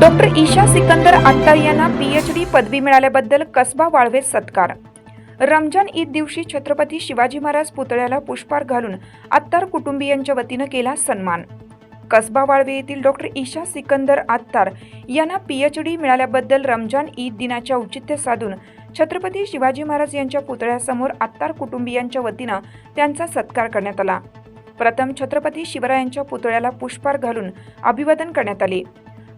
Doctor Isha Sikandar Attar यांना P H D पदवी मिळाल्याबद्दल कसबा वाळवे सत्कार. रमजान ईद दिवशी छत्रपती शिवाजी महाराज पुतळ्याला पुष्पहार घालून आत्तार कुटुंबियांच्या वतीनं केला सन्मान. कसबा वाळवे येथील डॉक्टर ईशा सिकंदर आत्तार यांना पीएच डी मिळाल्याबद्दल रमजान ईद दिनाचे औचित्य साधून छत्रपती शिवाजी महाराज यांच्या पुतळ्यासमोर आत्तार कुटुंबियांच्या वतीनं त्यांचा सत्कार करण्यात आला. प्रथम छत्रपती शिवरायांच्या पुतळ्याला पुष्पहार घालून अभिवादन करण्यात आले.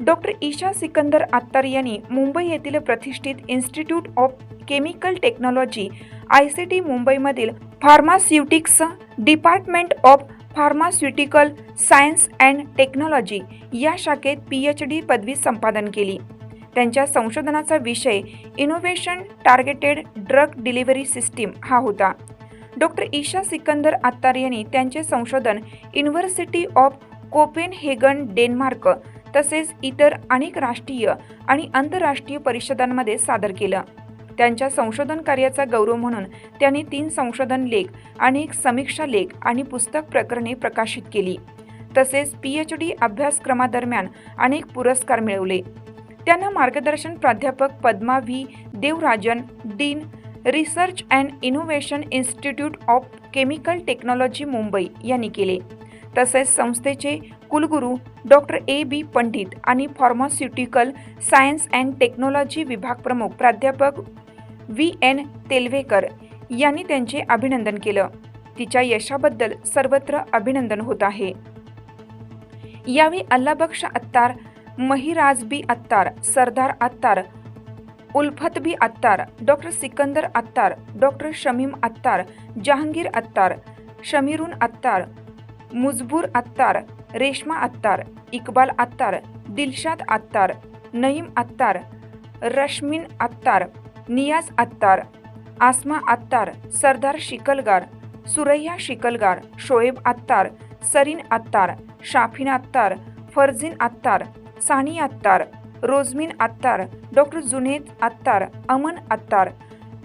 डॉक्टर ईशा सिकंदर आत्तार यांनी मुंबई येथील प्रतिष्ठित institute of chemical technology I C T मुंबईमधील pharmaceutics department of pharmaceutical science and technology या शाखेत पी एच डी पदवी संपादन केली. त्यांच्या संशोधनाचा विषय innovation targeted drug delivery system हा होता. डॉक्टर ईशा सिकंदर आत्तार यांनी त्यांचे संशोधन युनिव्हर्सिटी ऑफ कोपेनहेगन डेन्मार्क तसेच इतर अनेक राष्ट्रीय आणि आंतरराष्ट्रीय परिषदांमध्ये सादर केलं. त्यांच्या संशोधन कार्याचा गौरव म्हणून त्यांनी तीन संशोधन लेख अनेक समीक्षा लेख आणि पुस्तक प्रकरणे प्रकाशित केली. तसेच पी एच डी अभ्यासक्रमादरम्यान अनेक पुरस्कार मिळवले. त्यांना मार्गदर्शन प्राध्यापक Padma V. Devarajan dean. Research and innovation institute of chemical technology Mumbai यांनी केले. तसेच संस्थेचे कुलगुरू डॉक्टर ए बी पंडित आणि फार्मास्युटिकल सायन्स अँड टेक्नॉलॉजी विभाग प्रमुख प्राध्यापक व्ही एन तेलवेकर यांनी त्यांचे अभिनंदन केलं. तिच्या यशाबद्दल सर्वत्र अभिनंदन होत आहे. यावेळी Allabaksh Attar Mahiraj Bi Attar Sardar Attar Ulfatbi Attar doctor Sikandar Attar doctor Shamim Attar Jahangir Attar Shamirun Attar Mujbur Attar Reshma Attar Iqbal Attar Dilshad Attar Naeem Attar Rashmin Attar Niyaz Attar Asma Attar Sardar Shikalgar Suraiya Shikalgar Shoaib Attar Sarin Attar Shafin Attar Farzeen Attar Sani Attar Rozmin Attar doctor Junaid Attar Aman Attar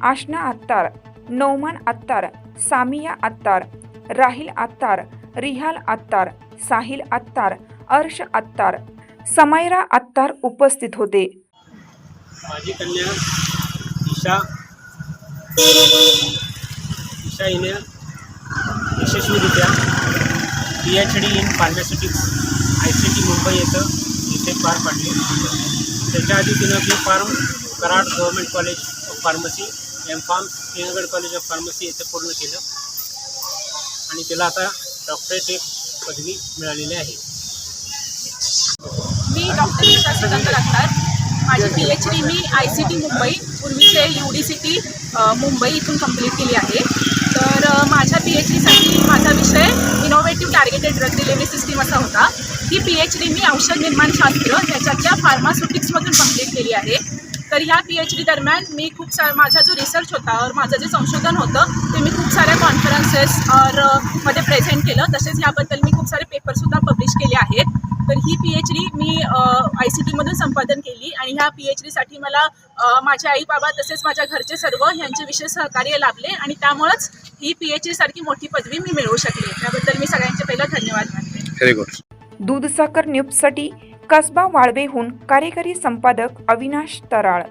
Ashna Attar Nauman Attar Samiya Attar Rahil Attar Rihal Attar Sahil Attar अर्श अत्तार समायरा अत्तार उपस्थित होते. माझी कन्या ईशा ईशा हिने यशस्वीरित्या P H D in pharmaceutics I C T Mumbai येथं इथे पार पाडली. त्याच्या आधी तिनं B pharm Karad government college of pharmacy M pharm Sinhagad college of pharmacy येथे पूर्ण केलं. आणि तिला आता डॉक्टरेट पदवी मिळालेली आहे. मी डॉक्टर नीता सिकंदर लागतात माझी पी एच डी मी आय सी टी मुंबई पूर्वीचे U D C T Mumbai इथून कंप्लीट केली आहे. तर माझ्या पी एच डीसाठी माझा विषय innovative targeted drug delivery system असा होता. ही पी एच डी मी औषध निर्माणशास्त्र ह्याच्यातल्या फार्मास्युटिक्समधून कंप्लीट केली आहे. तर ह्या पी एच डी दरम्यान मी खूप सा माझा जो रिसर्च होता और माझं जे संशोधन होतं ते मी खूप साऱ्या कॉन्फरन्सेस औरमध्ये प्रेझेंट केलं. तसेच ह्याबद्दल मी खूप सारे पेपरसुद्धा पब्लिश केले आहेत. तर ही पी एच डी मी आय सी टीमधून संपादन केली आणि ह्या पी एच डीसाठी मला अ, माझे आई बाबा तसेच माझ्या घरचे सर्व यांचे विशेष सहकार्य लाभले आणि त्यामुळंच ही पी एच डीसारखी मोठी पदवी मी मिळवू शकले. त्याबद्दल मी सगळ्यांचे पहिलं धन्यवाद मानते. व्हेरी गुड दूधसागर न्यूजसाठी कसबा वाळवेहून कार्यकारी संपादक अविनाश तराळ